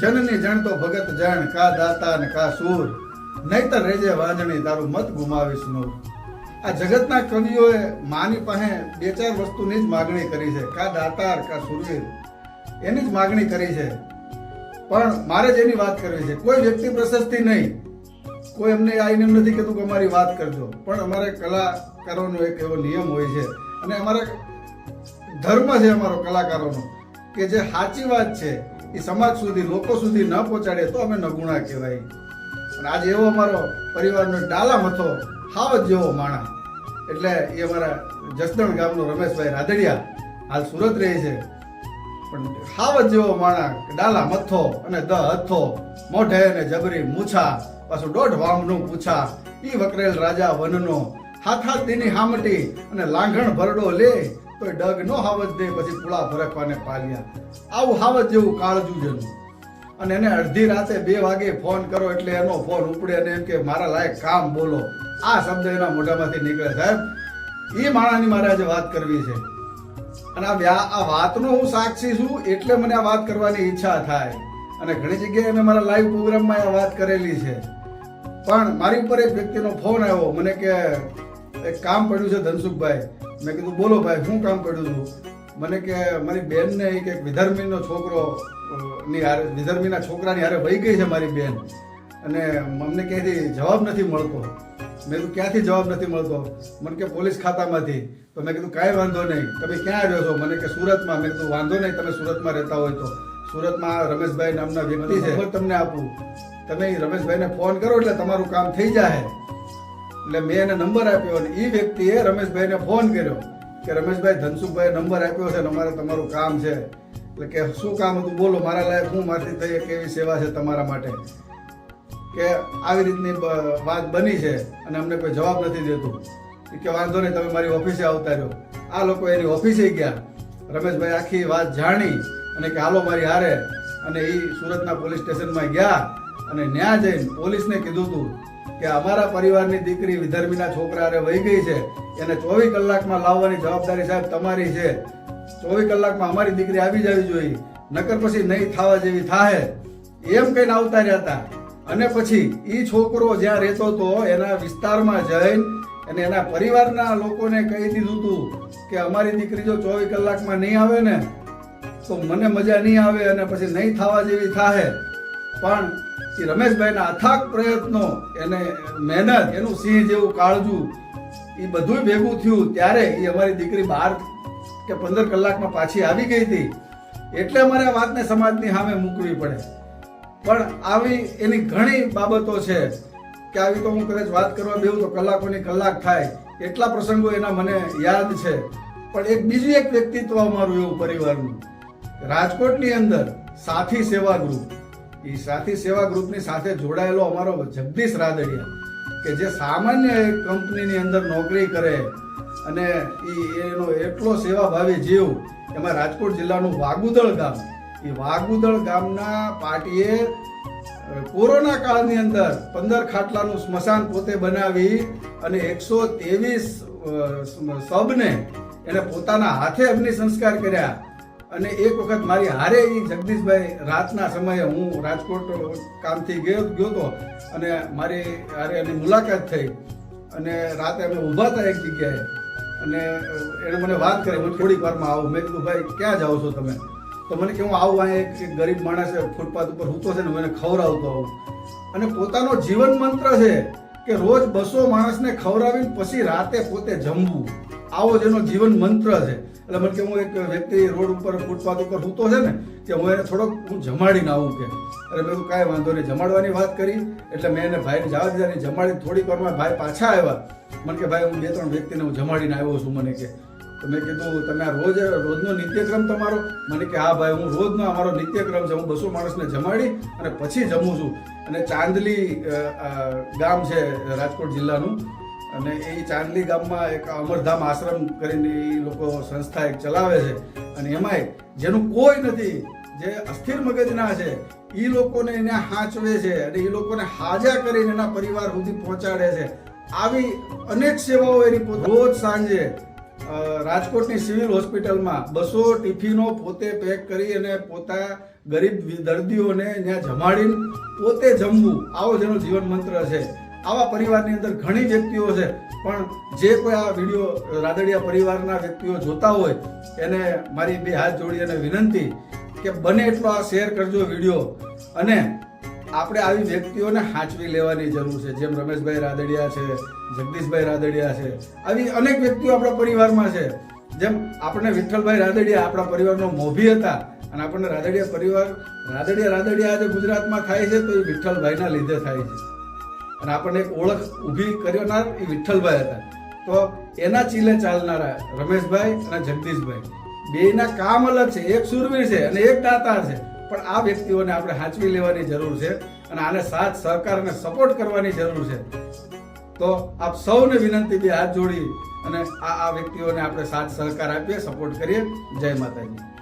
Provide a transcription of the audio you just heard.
જનની જાણતો ભગત જાણ, કા દાતા ને કા સૂર. નહીતર રેજે વાંજણી, તારું મત ગુમાવીશ નો આ જગતના કવિઓએ માની પાસે બે ચાર વસ્તુની જ માગણી કરી છે, કા દાતાર કા સુરવીર એની જ માગણી કરી છે. પણ મારે જ એની વાત કરવી છે. કોઈ વ્યક્તિ પ્રશસ્તિ નહીં. કોઈ એમને આવીને એમ નથી કહેતું કે અમારી વાત કરજો. પણ અમારે કલાકારોનો એક એવો નિયમ હોય છે. અને અમારે ધર્મ છે અમારો કલાકારોનો, કે જે સાચી વાત છે. એ સમાજ સુધી, લોકો સુધી ન પહોંચાડે તો અમે નગુણા કહેવાય. અને આજે એવો અમારો પરિવારનો ડાલા મથો હાવ જેવો માણા. એટલે એ અમારા જસદણ ગામનો રમેશભાઈ રાદડિયા હાલ સુરત રહે છે. પણ હાવ જેવો માણા, ડાલા મથો અને દ હથો, મોઢે અને જબરી મૂછા, પાછું દોઢ વામનું પૂછા. ઈ વકરેલ રાજા વનનો હાથ હાથ તેની હામટી અને લાંઘણ ભરડો લે. તો ડગ નો હાવજ દે, પછી પુળા ભરકવાને પાલ્યા. આવું હાવજ જેવું કાળજું જેનું અને એને અડધી રાતે બે વાગે ફોન કરો એટલે એનો ફોન ઉપડે અને એમ કે, મારા લાયક, કામ બોલો. આ શબ્દ એના મોઢામાંથી નીકળે, સાહેબ એ માણાની મારે આજે વાત કરવી છે. અને આ આ વાતનો હું સાક્ષી છું એટલે મને આ વાત કરવાની ઈચ્છા થાય. અને ઘણી જગ્યાએ મેં મારા લાઈવ પ્રોગ્રામમાં આ વાત કરેલી છે. પણ મારી ઉપર એક વ્યક્તિનો ફોન આવ્યો. મને કે, એક કામ પડ્યું છે ધનસુખભાઈ. મેં કીધું બોલો ભાઈ શું કામ પડ્યું છું? મને કે મારી બેનને એક એક વિધર્મીનો છોકરો ની હારે વિધર્મીના છોકરાની હારે વહી ગઈ છે મારી બેન. અને અમને ક્યાંયથી જવાબ નથી મળતો. મેં કીધું ક્યાંથી જવાબ નથી મળતો? મને કે પોલીસ ખાતામાંથી. તો મેં કીધું કાંઈ વાંધો નહીં. તમે ક્યાં રહ્યો છો? મને કે સુરતમાં. મેં કીધું વાંધો નહીં તમે સુરતમાં રહેતા હોય તો. સુરતમાં રમેશભાઈ નામના વ્યક્તિ છે. તમને આપું. તમે રમેશભાઈને ફોન કરો એટલે તમારું કામ થઈ જાય એટલે મેં એને નંબર આપ્યો અને એ વ્યક્તિએ રમેશભાઈને ફોન કર્યો કે રમેશભાઈ ધનસુખભાઈ નંબર આપ્યો છે ને અમારે તમારું કામ છે. એટલે કે શું કામ હતું બોલો, મારા લાયક હું મારથી થઈ કેવી સેવા છે તમારા માટે કે આવી રીતની વાત બની છે અને અમને કોઈ જવાબ નથી દેતું. કે વાંધો નહીં, તમે મારી ઓફિસે આવતા રહ્યો આ લોકો એની ઓફિસે ગયા. રમેશભાઈ આખી વાત જાણી અને કે હાલો મારી હારે. અને એ સુરતના પોલીસ સ્ટેશનમાં ગયા અને ન્યા જઈને પોલીસને કીધું હતું કે અમારા પરિવારની દીકરી વિધર્મીના છોકરાને વહી ગઈ છે, એને ચોવીસ કલાકમાં લાવવાની જવાબદારી સાહેબ તમારી છે. ચોવીસ કલાકમાં અમારી દીકરી આવી જવી જોઈએ, નકર પછી નહીં થવા જેવી થાય એમ કહીને આવતા હતા. અને પછી એ છોકરો જ્યાં રહેતો હતો, એના વિસ્તારમાં જઈને અને એના પરિવારના લોકોને કહી દીધું હતું કે અમારી દીકરી જો ચોવીસ કલાકમાં નહીં આવે ને, તો મને મજા નહીં આવે અને પછી નહીં થવા જેવી થાહે. પણ એ રમેશભાઈના અથાગ પ્રયત્નો એને મહેનત, એનું સિંહ જેવું કાળજું, એ બધું ભેગું થયું ત્યારે એ અમારી દીકરી બાર કે પંદર કલાકમાં પાછી આવી ગઈ હતી. એટલે અમારે આ વાતને સમાજની સામે મૂકવી પડે. પણ આવી એની ઘણી બાબતો છે કે આવી તો હું કદાચ વાત કરવા બેહું તો કલાકોની કલાક થાય. એટલા પ્રસંગો એના મને યાદ છે. પણ એક બીજું એક વ્યક્તિત્વ અમારું એવું પરિવારનું. રાજકોટની અંદર સાથી સેવા ગ્રુપ. એ સાથી સેવા ગ્રુપની સાથે જોડાયેલો અમારો જગદીશ રાદડિયા, કે જે સામાન્ય કંપનીની અંદર નોકરી કરે અને એનો એટલો સેવાભાવી જીવ, એમાં રાજકોટ જિલ્લાનું વાગુદળ ગામ. એ વાગુદળ ગામના પાટીએ કોરોના કાળની અંદર પંદર ખાટલાનું સ્મશાન પોતે બનાવી અને એકસો ત્રેવીસ સબને એને પોતાના હાથે અગ્નિ સંસ્કાર કર્યા. અને એક વખત મારી હારે એ જગદીશભાઈ, રાતના સમયે હું રાજકોટ કામથી ગયો ગયો હતો અને મારી હારે એની મુલાકાત થઈ અને રાતે અમે ઊભા હતા એક જગ્યાએ. અને એણે મને વાત કરી, હું થોડીક વારમાં આવું. મેં કીધું, ભાઈ, ક્યાં જાઓ છો તમે? તો મને કે, હું આવું, આ એક ગરીબ માણસ ફૂટપાથ ઉપર સૂતો છે ને એને ખવડાવતો આવું. અને પોતાનો જીવન મંત્ર છે કે રોજ બસો માણસને ખવડાવીને પછી રાતે પોતે જમવું. આવો જ એનો જીવન મંત્ર છે. એટલે મને કે હું એક વ્યક્તિ રોડ ઉપર ફૂટપાથ ઉપર સૂતો છે ને, કે હું એને થોડોક હું જમાડીને આવું કે. અરે મેં કાંઈ વાંધો નહીં, જમાડવાની વાત કરી. એટલે મેં એને ભાઈને જવા દીધા નહીં જમાડી થોડીક વારમાં ભાઈ પાછા આવ્યા. મને કે, ભાઈ, હું બે ત્રણ વ્યક્તિને હું જમાડીને આવ્યો છું, મને કે. તો મેં કીધું, તમે આ રોજ, રોજનો નિત્યક્રમ તમારો. મને કે, હા, ભાઈ, હું રોજનો અમારો નિત્યક્રમ છે. હું બસો માણસને જમાડી અને પછી જમું છું. અને ચાંદલી ગામ છે રાજકોટ જિલ્લાનું. અને એ ચાંદલી ગામમાં એક અમરધામ આશ્રમ કરીને એ લોકો સંસ્થા એક ચલાવે છે. અને એમાંય જેનું કોઈ નથી, જે અસ્થિર મગજના છે એ લોકોને એને હાંચવે છે અને એ લોકોને હાજા કરીને એના પરિવાર સુધી પહોંચાડે છે. આવી અનેક સેવાઓ એની રોજ સાંજે રાજકોટની સિવિલ હોસ્પિટલમાં બસો ટિફિનો પોતે પેક કરી અને પોતા ગરીબ દર્દીઓને ત્યાં જમાડીને પોતે જમવું. આવો જેનો જીવન મંત્ર છે. આવા પરિવારની અંદર ઘણી વ્યક્તિઓ છે, પણ જે કોઈ આ વીડિયો રાદડિયા પરિવારના વ્યક્તિઓ જોતા હોય, એને મારી બે હાથ જોડી અને વિનંતી કે બને એટલો આ શેર કરજો વીડિયો અને આપણે આવી વ્યક્તિઓને હાંચવી લેવાની જરૂર છે, જેમ રમેશભાઈ રાદડિયા છે, જગદીશભાઈ રાદડિયા છે, આવી અનેક વ્યક્તિઓ આપણા પરિવારમાં છે. જેમ આપણને વિઠ્ઠલભાઈ રાદડિયા આપણા પરિવારનો મોભી હતા અને આપણને રાદડિયા પરિવાર, રાદડિયા રાદડિયા આજે ગુજરાતમાં થાય છે, તો એ વિઠ્ઠલભાઈના લીધે થાય છે. અને આપણને એક ઓળખ ઊભી કરનાર એ વિઠ્ઠલભાઈ હતા. તો એના ચીલે ચાલનારા રમેશભાઈ અને જગદીશભાઈ. બેયના કામ અલગ છે, એક સુરવીર છે અને એક દાતા છે. પણ આ વ્યક્તિઓને આપણે હાંચવી લેવાની જરૂર છે અને આને સાથ, સહકાર અને સપોર્ટ કરવાની જરૂર છે. તો આપ સૌને વિનંતી બે હાથ જોડી અને આ આ વ્યક્તિઓને આપણે સાથ, સહકાર આપીએ સપોર્ટ કરીએ. જય માતાજી.